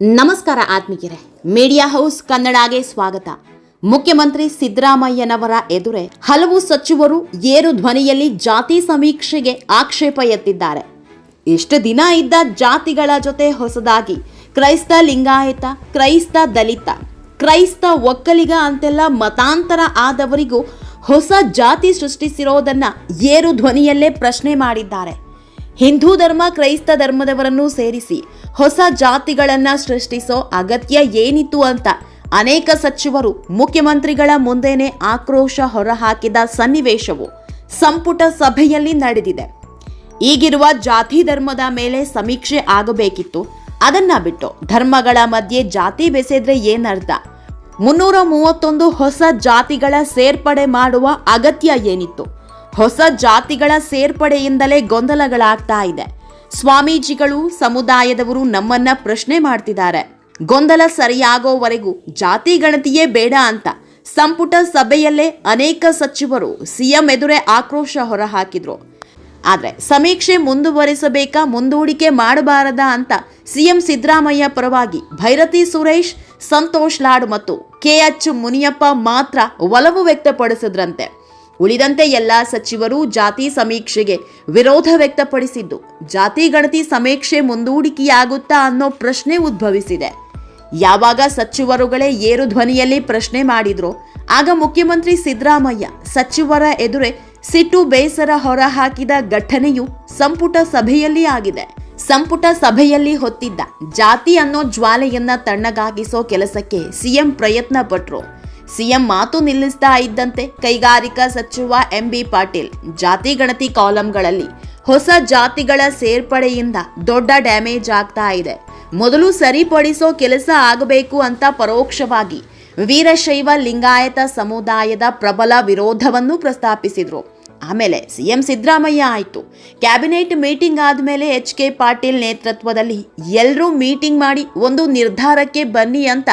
ನಮಸ್ಕಾರ ಆತ್ಮೀಯರೇ. Media house ಕನ್ನಡಗೆ ಸ್ವಾಗತ. ಮುಖ್ಯಮಂತ್ರಿ ಸಿದ್ದರಾಮಯ್ಯನವರ ಎದುರೇ ಹಲವು ಸಚಿವರು ಏರು ಧ್ವನಿಯಲ್ಲಿ ಜಾತಿ ಸಮೀಕ್ಷೆಗೆ ಆಕ್ಷೇಪ ಎತ್ತಿದ್ದಾರೆ. ಎಷ್ಟು ದಿನ ಇದ್ದ ಜಾತಿಗಳ ಜೊತೆ ಹೊಸದಾಗಿ ಕ್ರೈಸ್ತ ಲಿಂಗಾಯತ, ಕ್ರೈಸ್ತ ದಲಿತ, ಕ್ರೈಸ್ತ ಒಕ್ಕಲಿಗ ಅಂತೆಲ್ಲ ಮತಾಂತರ ಆದವರಿಗೂ ಹೊಸ ಜಾತಿ ಸೃಷ್ಟಿಸಿರೋದನ್ನ ಏರು ಧ್ವನಿಯಲ್ಲೇ ಪ್ರಶ್ನೆ ಮಾಡಿದ್ದಾರೆ. ಹಿಂದೂ ಧರ್ಮ, ಕ್ರೈಸ್ತ ಧರ್ಮದವರನ್ನು ಸೇರಿಸಿ ಹೊಸ ಜಾತಿಗಳನ್ನ ಸೃಷ್ಟಿಸೋ ಅಗತ್ಯ ಏನಿತ್ತು ಅಂತ ಅನೇಕ ಸಚಿವರು ಮುಖ್ಯಮಂತ್ರಿಗಳ ಮುಂದೆನೆ ಆಕ್ರೋಶ ಹೊರಹಾಕಿದ ಸನ್ನಿವೇಶವು ಸಂಪುಟ ಸಭೆಯಲ್ಲಿ ನಡೆದಿದೆ. ಈಗಿರುವ ಜಾತಿ ಧರ್ಮದ ಮೇಲೆ ಸಮೀಕ್ಷೆ ಆಗಬೇಕಿತ್ತು. ಅದನ್ನ ಬಿಟ್ಟು ಧರ್ಮಗಳ ಮಧ್ಯೆ ಜಾತಿ ಬೆಸೆದ್ರೆ ಏನರ್ಥ? ಮುನ್ನೂರ ಮೂವತ್ತೊಂದು ಹೊಸ ಜಾತಿಗಳ ಸೇರ್ಪಡೆ ಮಾಡುವ ಅಗತ್ಯ ಏನಿತ್ತು? ಹೊಸ ಜಾತಿಗಳ ಸೇರ್ಪಡೆಯಿಂದಲೇ ಗೊಂದಲಗಳಾಗ್ತಾ ಇದೆ. ಸ್ವಾಮೀಜಿಗಳು, ಸಮುದಾಯದವರು ನಮ್ಮನ್ನ ಪ್ರಶ್ನೆ ಮಾಡ್ತಿದ್ದಾರೆ. ಗೊಂದಲ ಸರಿಯಾಗೋವರೆಗೂ ಜಾತಿ ಗಣತಿಯೇ ಬೇಡ ಅಂತ ಸಂಪುಟ ಸಭೆಯಲ್ಲೇ ಅನೇಕ ಸಚಿವರು ಸಿಎಂ ಎದುರೇ ಆಕ್ರೋಶ ಹೊರಹಾಕಿದ್ರು. ಆದರೆ ಸಮೀಕ್ಷೆ ಮುಂದುವರಿಸಬೇಕಾ, ಮುಂದೂಡಿಕೆ ಮಾಡಬಾರದ ಅಂತ ಸಿಎಂ ಸಿದ್ದರಾಮಯ್ಯ ಪರವಾಗಿ ಭೈರತಿ ಸುರೇಶ್, ಸಂತೋಷ್ ಲಾಡ್ ಮತ್ತು ಕೆಎಚ್ ಮುನಿಯಪ್ಪ ಮಾತ್ರ ಒಲವು ವ್ಯಕ್ತಪಡಿಸಿದ್ರಂತೆ. ಉಳಿದಂತೆ ಎಲ್ಲ ಸಚಿವರು ಜಾತಿ ಸಮೀಕ್ಷೆಗೆ ವಿರೋಧ ವ್ಯಕ್ತಪಡಿಸಿದ್ದು, ಜಾತಿ ಗಣತಿ ಸಮೀಕ್ಷೆ ಮುಂದೂಡಿಕೆಯಾಗುತ್ತಾ ಅನ್ನೋ ಪ್ರಶ್ನೆ ಉದ್ಭವಿಸಿದೆ. ಯಾವಾಗ ಸಚಿವರುಗಳೇ ಏರು ಧ್ವನಿಯಲ್ಲಿ ಪ್ರಶ್ನೆ ಮಾಡಿದ್ರು, ಆಗ ಮುಖ್ಯಮಂತ್ರಿ ಸಿದ್ದರಾಮಯ್ಯ ಸಚಿವರ ಎದುರೇ ಸಿಟ್ಟು ಬೇಸರ ಹೊರಹಾಕಿದ ಘಟನೆಯು ಸಂಪುಟ ಸಭೆಯಲ್ಲಿ ಆಗಿದೆ. ಸಂಪುಟ ಸಭೆಯಲ್ಲಿ ಹೊತ್ತಿದ್ದ ಜಾತಿ ಅನ್ನೋ ಜ್ವಾಲೆಯನ್ನ ತಣ್ಣಗಾಗಿಸೋ ಕೆಲಸಕ್ಕೆ ಸಿಎಂ ಪ್ರಯತ್ನ ಪಟ್ರು ಸಿಎಂ ಮಾತು ನಿಲ್ಲಿಸ್ತಾ ಇದ್ದಂತೆ ಕೈಗಾರಿಕಾ ಸಚಿವ ಎಂಬಿ ಪಾಟೀಲ್ ಜಾತಿ ಗಣತಿ ಕಾಲಂಗಳಲ್ಲಿ ಹೊಸ ಜಾತಿಗಳ ಸೇರ್ಪಡೆಯಿಂದ ದೊಡ್ಡ ಡ್ಯಾಮೇಜ್ ಆಗ್ತಾ ಇದೆ. ಮೊದಲು ಸರಿಪಡಿಸೋ ಕೆಲಸ ಆಗಬೇಕು ಅಂತ ಪರೋಕ್ಷವಾಗಿ ವೀರಶೈವ ಲಿಂಗಾಯತ ಸಮುದಾಯದ ಪ್ರಬಲ ವಿರೋಧವನ್ನು ಪ್ರಸ್ತಾಪಿಸಿದ್ರು. ಆಮೇಲೆ ಸಿಎಂ ಸಿದ್ದರಾಮಯ್ಯ ಆಯಿತು. ಕ್ಯಾಬಿನೆಟ್ ಮೀಟಿಂಗ್ ಆದಮೇಲೆ ಎಚ್ ಕೆ ಪಾಟೀಲ್ ನೇತೃತ್ವದಲ್ಲಿ ಎಲ್ಲರೂ ಮೀಟಿಂಗ್ ಮಾಡಿ ಒಂದು ನಿರ್ಧಾರಕ್ಕೆ ಬನ್ನಿ ಅಂತ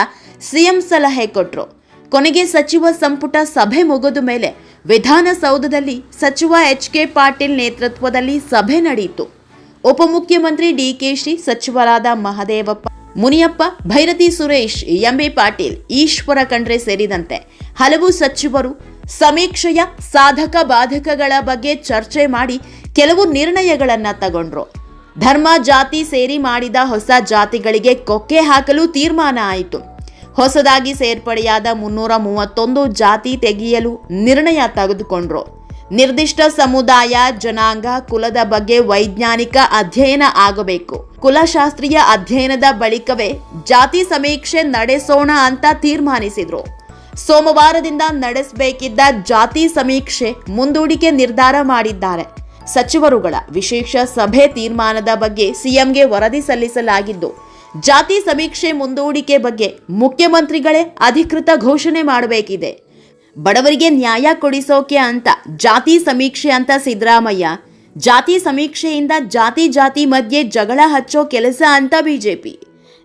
ಸಿಎಂ ಸಲಹೆ ಕೊಟ್ರು. ಕೊನೆಗೆ ಸಚಿವ ಸಂಪುಟ ಸಭೆ ಮುಗಿದ ಮೇಲೆ ವಿಧಾನಸೌಧದಲ್ಲಿ ಸಚಿವ ಎಚ್ ಕೆ ಪಾಟೀಲ್ ನೇತೃತ್ವದಲ್ಲಿ ಸಭೆ ನಡೆಯಿತು. ಉಪಮುಖ್ಯಮಂತ್ರಿ ಡಿಕೆಶಿ ಸಚಿವರಾದ ಮಹದೇವಪ್ಪ, ಮುನಿಯಪ್ಪ, ಭೈರತಿ ಸುರೇಶ್ ಎಂಬಿ ಪಾಟೀಲ್, ಈಶ್ವರ ಖಂಡ್ರೆ ಸೇರಿದಂತೆ ಹಲವು ಸಚಿವರು ಸಮೀಕ್ಷೆಯ ಸಾಧಕ ಬಾಧಕಗಳ ಬಗ್ಗೆ ಚರ್ಚೆ ಮಾಡಿ ಕೆಲವು ನಿರ್ಣಯಗಳನ್ನ ತಗೊಂಡ್ರು. ಧರ್ಮ ಜಾತಿ ಸೇರಿ ಮಾಡಿದ ಹೊಸ ಜಾತಿಗಳಿಗೆ ಕೊಕ್ಕೆ ಹಾಕಲು ತೀರ್ಮಾನ ಆಯಿತು. ಹೊಸದಾಗಿ ಸೇರ್ಪಡೆಯಾದ ಮುನ್ನೂರ ಮೂವತ್ತೊಂದು ಜಾತಿ ತೆಗೆಯಲು ನಿರ್ಣಯ ತೆಗೆದುಕೊಂಡ್ರು. ನಿರ್ದಿಷ್ಟ ಸಮುದಾಯ, ಜನಾಂಗ, ಕುಲದ ಬಗ್ಗೆ ವೈಜ್ಞಾನಿಕ ಅಧ್ಯಯನ ಆಗಬೇಕು. ಕುಲಶಾಸ್ತ್ರೀಯ ಅಧ್ಯಯನದ ಬಳಿಕವೇ ಜಾತಿ ಸಮೀಕ್ಷೆ ನಡೆಸೋಣ ಅಂತ ತೀರ್ಮಾನಿಸಿದ್ರು. ಸೋಮವಾರದಿಂದ ನಡೆಸಬೇಕಿದ್ದ ಜಾತಿ ಸಮೀಕ್ಷೆ ಮುಂದೂಡಿಕೆ ನಿರ್ಧಾರ ಮಾಡಿದ್ದಾರೆ. ಸಚಿವರುಗಳ ವಿಶೇಷ ಸಭೆ ತೀರ್ಮಾನದ ಬಗ್ಗೆ ಸಿಎಂಗೆ ವರದಿ ಸಲ್ಲಿಸಲಾಗಿದ್ದು ಜಾತಿ ಸಮೀಕ್ಷೆ ಮುಂದೂಡಿಕೆ ಬಗ್ಗೆ ಮುಖ್ಯಮಂತ್ರಿಗಳೇ ಅಧಿಕೃತ ಘೋಷಣೆ ಮಾಡಬೇಕಿದೆ. ಬಡವರಿಗೆ ನ್ಯಾಯ ಕೊಡಿಸೋಕೆ ಅಂತ ಜಾತಿ ಸಮೀಕ್ಷೆ ಅಂತ ಸಿದ್ದರಾಮಯ್ಯ, ಜಾತಿ ಸಮೀಕ್ಷೆಯಿಂದ ಜಾತಿ ಜಾತಿ ಮಧ್ಯೆ ಜಗಳ ಹಚ್ಚೋ ಕೆಲಸ ಅಂತ ಬಿಜೆಪಿ.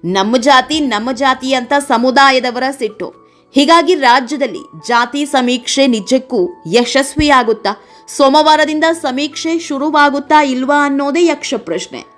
ನಮ್ಮ ಜಾತಿ ನಮ್ಮ ಜಾತಿ ಅಂತ ಸಮುದಾಯದವರ ಸಿಟ್ಟು. ಹೀಗಾಗಿ ರಾಜ್ಯದಲ್ಲಿ ಜಾತಿ ಸಮೀಕ್ಷೆ ನಿಜಕ್ಕೂ ಯಶಸ್ವಿಯಾಗುತ್ತಾ, ಸೋಮವಾರದಿಂದ ಸಮೀಕ್ಷೆ ಶುರುವಾಗುತ್ತಾ ಇಲ್ವಾ ಅನ್ನೋದೇ ಯಕ್ಷ ಪ್ರಶ್ನೆ